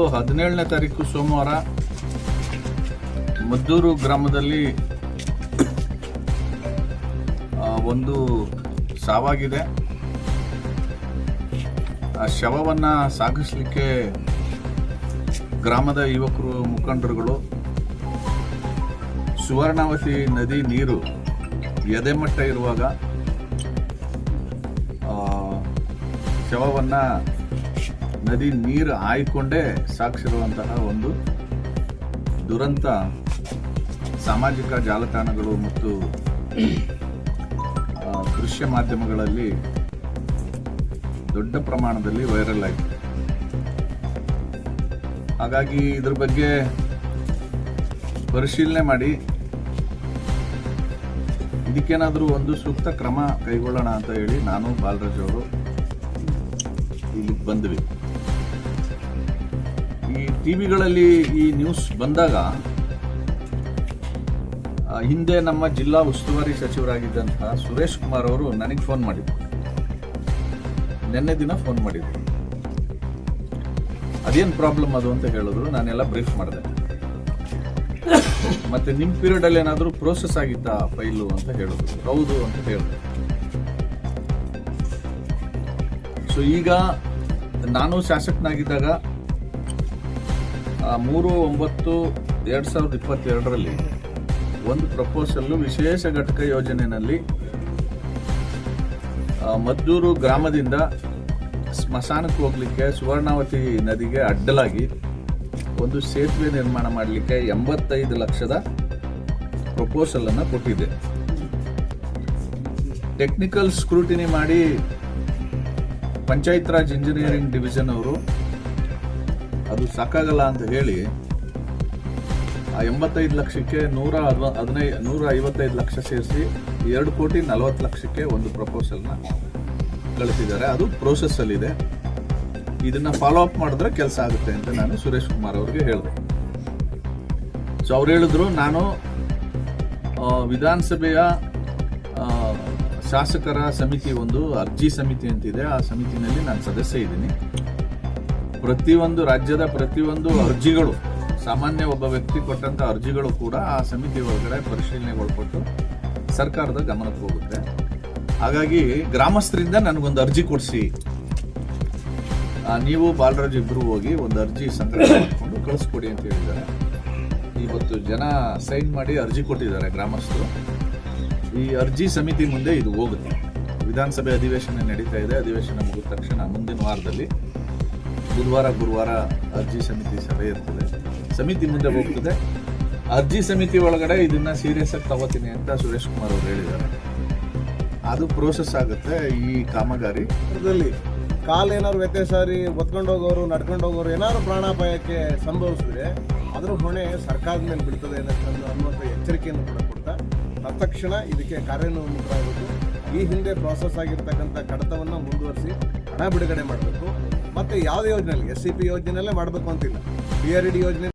ಹದಿನೇಳನೇ ತಾರೀಕು ಸೋಮವಾರ ಮದ್ದೂರು ಗ್ರಾಮದಲ್ಲಿ ಒಂದು ಸಾವಾಗಿದೆ. ಆ ಶವವನ್ನ ಸಾಗಿಸಲಿಕ್ಕೆ ಗ್ರಾಮದ ಯುವಕರು, ಮುಖಂಡರುಗಳು, ಸುವರ್ಣಾವತಿ ನದಿ ನೀರು ಎದೆಮಟ್ಟ ಇರುವಾಗ ಶವವನ್ನು ನದಿ ನೀರು ಆಯ್ಕೊಂಡೇ ಸಾಕ್ಷಿರುವಂತಹ ಒಂದು ದುರಂತ ಸಾಮಾಜಿಕ ಜಾಲತಾಣಗಳು ಮತ್ತು ದೃಶ್ಯ ಮಾಧ್ಯಮಗಳಲ್ಲಿ ದೊಡ್ಡ ಪ್ರಮಾಣದಲ್ಲಿ ವೈರಲ್ ಆಗಿದೆ ಹಾಗಾಗಿ ಇದ್ರ ಬಗ್ಗೆ ಪರಿಶೀಲನೆ ಮಾಡಿ, ಇದಕ್ಕೇನಾದರೂ ಒಂದು ಸೂಕ್ತ ಕ್ರಮ ಕೈಗೊಳ್ಳೋಣ ಅಂತ ಹೇಳಿ ನಾನು ಬಾಲರಾಜ್ ಅವರು ಇಲ್ಲಿಗೆ ಬಂದ್ವಿ. ಟಿವಿಗಳಲ್ಲಿ ಈ ನ್ಯೂಸ್ ಬಂದಾಗ ಹಿಂದೆ ನಮ್ಮ ಜಿಲ್ಲಾ ಉಸ್ತುವಾರಿ ಸಚಿವರಾಗಿದ್ದಂತಹ ಸುರೇಶ್ ಕುಮಾರ್ ಅವರು ನನಗೆ ಫೋನ್ ಮಾಡಿದ್ರು. ನಿನ್ನೆ ದಿನ ಫೋನ್ ಮಾಡಿದ್ರು. ಅದೇನು ಪ್ರಾಬ್ಲಮ್ ಅದು ಅಂತ ಹೇಳಿದ್ರು, ನಾನೆಲ್ಲ ಬ್ರೀಫ್ ಮಾಡಿದೆ. ಮತ್ತೆ ನಿಮ್ಮ ಪೀರಿಯಡ್ ಅಲ್ಲಿ ಏನಾದರೂ ಪ್ರೋಸೆಸ್ ಆಗಿತ್ತಾ ಫೈಲು ಅಂತ ಹೇಳಿದ್ರು. ಹೌದು ಅಂತ ಹೇಳಿದ್ರು. ಸೊ ಈಗ ನಾನು ಶಾಸಕನಾಗಿದ್ದಾಗ ಮೂರು, ಒಂಬತ್ತು, ಎರಡು ಸಾವಿರದ ಇಪ್ಪತ್ತೆರಡರಲ್ಲಿ ಒಂದು ಪ್ರಪೋಸಲ್ಲು ವಿಶೇಷ ಘಟಕ ಯೋಜನೆಯಲ್ಲಿ ಮದ್ದೂರು ಗ್ರಾಮದಿಂದ ಸ್ಮಶಾನಕ್ಕೆ ಹೋಗಲಿಕ್ಕೆ ಸುವರ್ಣಾವತಿ ನದಿಗೆ ಅಡ್ಡಲಾಗಿ ಒಂದು ಸೇತುವೆ ನಿರ್ಮಾಣ ಮಾಡಲಿಕ್ಕೆ ಎಂಬತ್ತೈದು ಲಕ್ಷದ ಪ್ರಪೋಸಲನ್ನು ಕೊಟ್ಟಿದೆ. ಟೆಕ್ನಿಕಲ್ ಸ್ಕ್ರೂಟಿನಿ ಮಾಡಿ ಪಂಚಾಯತ್ ರಾಜ್ ಇಂಜಿನಿಯರಿಂಗ್ ಡಿವಿಷನ್ ಅವರು ಅದು ಸಾಕಾಗಲ್ಲ ಅಂತ ಹೇಳಿ, ಆ ಎಂಬತ್ತೈದು ಲಕ್ಷಕ್ಕೆ ನೂರ ಹದಿನೈ ಹದಿನೈದು ನೂರ ಐವತ್ತೈದು ಲಕ್ಷ ಸೇರಿಸಿ ಎರಡು ಕೋಟಿ ನಲವತ್ತು ಲಕ್ಷಕ್ಕೆ ಒಂದು ಪ್ರಪೋಸಲ್ನ ಕಳಿಸಿದ್ದಾರೆ. ಅದು ಪ್ರೋಸೆಸ್ ಇದನ್ನು ಫಾಲೋ ಅಪ್ ಮಾಡಿದ್ರೆ ಕೆಲಸ ಆಗುತ್ತೆ ಅಂತ ನಾನು ಸುರೇಶ್ ಕುಮಾರ್ ಅವರಿಗೆ ಹೇಳಿದೆ. ಸೊ ಅವ್ರು ಹೇಳಿದ್ರು, ನಾನು ವಿಧಾನಸಭೆಯ ಶಾಸಕರ ಸಮಿತಿ ಒಂದು ಅರ್ಜಿ ಸಮಿತಿ ಅಂತಿದೆ. ಆ ಸಮಿತಿನಲ್ಲಿ ನಾನು ಸದಸ್ಯ ಇದ್ದೀನಿ. ಪ್ರತಿಯೊಂದು ರಾಜ್ಯದ ಪ್ರತಿಯೊಂದು ಅರ್ಜಿಗಳು, ಸಾಮಾನ್ಯ ಒಬ್ಬ ವ್ಯಕ್ತಿ ಕೊಟ್ಟಂತ ಅರ್ಜಿಗಳು ಕೂಡ ಆ ಸಮಿತಿ ಒಳಗಡೆ ಪರಿಶೀಲನೆಗೊಳ್ಪಟ್ಟು ಸರ್ಕಾರದ ಗಮನಕ್ಕೆ ಹೋಗುತ್ತೆ. ಹಾಗಾಗಿ ಗ್ರಾಮಸ್ಥರಿಂದ ನನಗೊಂದು ಅರ್ಜಿ ಕೊಡಿಸಿ. ನೀವು ಬಾಲರಾಜ್ ಇಬ್ಬರು ಹೋಗಿ ಒಂದು ಅರ್ಜಿ ಸಂಗ್ರಹ ಮಾಡಿಕೊಂಡು ಕಳಿಸ್ಕೊಡಿ ಅಂತ ಹೇಳಿದ್ದಾರೆ. ಇವತ್ತು ಜನ ಸೈನ್ ಮಾಡಿ ಅರ್ಜಿ ಕೊಟ್ಟಿದ್ದಾರೆ ಗ್ರಾಮಸ್ಥರು. ಈ ಅರ್ಜಿ ಸಮಿತಿ ಮುಂದೆ ಇದು ಹೋಗುತ್ತೆ. ವಿಧಾನಸಭೆ ಅಧಿವೇಶನ ನಡೀತಾ ಇದೆ. ಅಧಿವೇಶನ ಮುಗಿದ ತಕ್ಷಣ ಮುಂದಿನ ವಾರದಲ್ಲಿ ಬುಧವಾರ ಗುರುವಾರ ಅರ್ಜಿ ಸಮಿತಿ ಸಭೆ ಇರ್ತದೆ. ಸಮಿತಿ ಮುಂದೆ ಹೋಗ್ತದೆ. ಅರ್ಜಿ ಸಮಿತಿ ಒಳಗಡೆ ಇದನ್ನ ಸೀರಿಯಸ್ ಆಗಿ ತಗೋತೀನಿ ಅಂತ ಸುರೇಶ್ ಕುಮಾರ್ ಅವರು ಹೇಳಿದ್ದಾರೆ. ಅದು ಪ್ರೋಸೆಸ್ ಆಗುತ್ತೆ ಈ ಕಾಮಗಾರಿ. ಇದರಲ್ಲಿ ಕಾಲ್ ಏನಾದ್ರು ವ್ಯತ್ಯಾಸಾರಿ, ಹೊತ್ಕೊಂಡು ಹೋಗೋರು, ನಡ್ಕೊಂಡು ಹೋಗೋರು ಏನಾದ್ರು ಪ್ರಾಣಾಪಾಯಕ್ಕೆ ಸಂಭವಿಸಿದ್ರೆ ಅದರ ಹೊಣೆ ಸರ್ಕಾರದ ಮೇಲೆ ಬಿಡ್ತದೆ ಅನ್ನುವಂಥ ಎಚ್ಚರಿಕೆಯನ್ನು ಕೂಡ ಕೊಡ್ತಾ ತತ್ಕ್ಷಣ ಇದಕ್ಕೆ ಕಾರ್ಯೋನ್ಮುಖರಾಗಬೇಕು ಈ ಹಿಂದೆ ಪ್ರಾಸೆಸ್ ಆಗಿರ್ತಕ್ಕಂಥ ಕಡತವನ್ನು ಮುಂದುವರಿಸಿ ಹಣ ಬಿಡುಗಡೆ ಮಾಡಬೇಕು. ಯಾವುದೇ ಯೋಜನೆಯಲ್ಲಿ? ಎಸ್ ಸಿ ಪಿ ಯೋಜನೆಯಲ್ಲೇ ಮಾಡಬೇಕು ಅಂತಿಲ್ಲ. ಬಿ ಆರ್ ಡಿ ಯೋಜನೆ